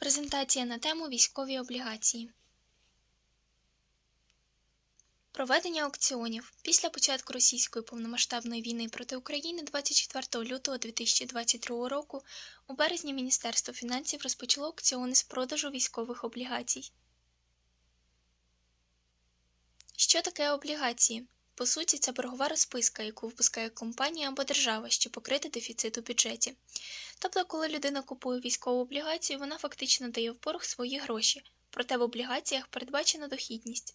Презентація на тему військові облігації. Проведення аукціонів після початку російської повномасштабної війни проти України 24 лютого 2022 року у березні Міністерство фінансів розпочало аукціони з продажу військових облігацій. Що таке облігації? По суті, це боргова розписка, яку випускає компанія або держава, щоб покрити дефіцит у бюджеті. Тобто, коли людина купує військову облігацію, вона фактично дає в борг свої гроші, проте в облігаціях передбачена дохідність.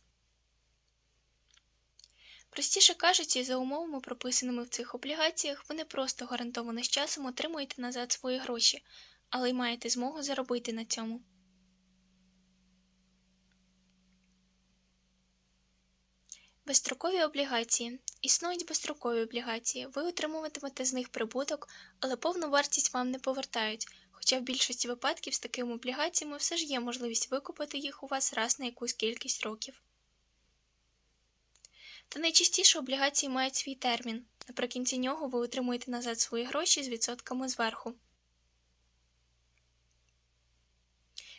Простіше кажучи, за умовами, прописаними в цих облігаціях, ви не просто гарантовано з часом отримуєте назад свої гроші, але й маєте змогу заробити на цьому. Безстрокові облігації. Існують безстрокові облігації. Ви отримуватимете з них прибуток, але повну вартість вам не повертають, хоча в більшості випадків з такими облігаціями все ж є можливість викупити їх у вас раз на якусь кількість років. Та найчастіше облігації мають свій термін. Наприкінці нього ви отримуєте назад свої гроші з відсотками зверху.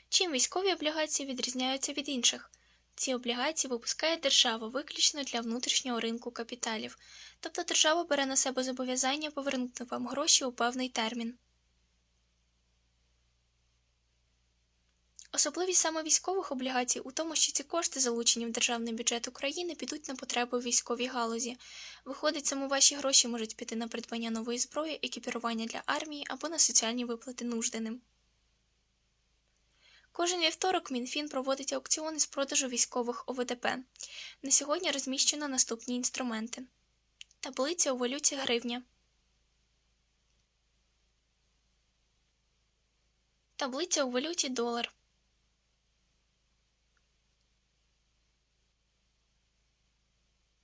Чим військові облігації відрізняються від інших? Ці облігації випускає держава виключно для внутрішнього ринку капіталів, тобто держава бере на себе зобов'язання повернути вам гроші у певний термін. Особливість саме військових облігацій у тому, що ці кошти, залучені в державний бюджет України, підуть на потреби в військовій галузі. Виходить, саме ваші гроші можуть піти на придбання нової зброї, екіпірування для армії або на соціальні виплати нужденим. Кожен вівторок Мінфін проводить аукціони з продажу військових ОВДП. На сьогодні розміщено наступні інструменти: таблиця у валюті гривня, таблиця у валюті долар,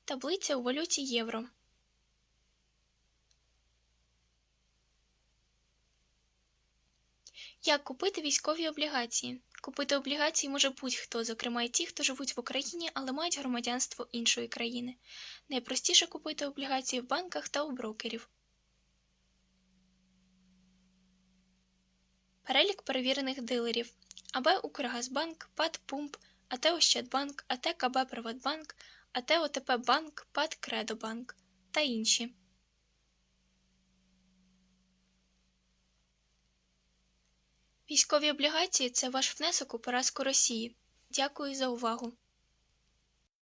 таблиця у валюті євро. Як купити військові облігації? Купити облігації може будь-хто, зокрема й ті, хто живуть в Україні, але мають громадянство іншої країни. Найпростіше купити облігації в банках та у брокерів. Перелік перевірених дилерів АБ Укргазбанк, ПАД Пумп, АТ Ощадбанк, АТ КБ Приватбанк, АТ ОТП Банк, ПАД Кредобанк та інші. Військові облігації це ваш внесок у поразку Росії. Дякую за увагу.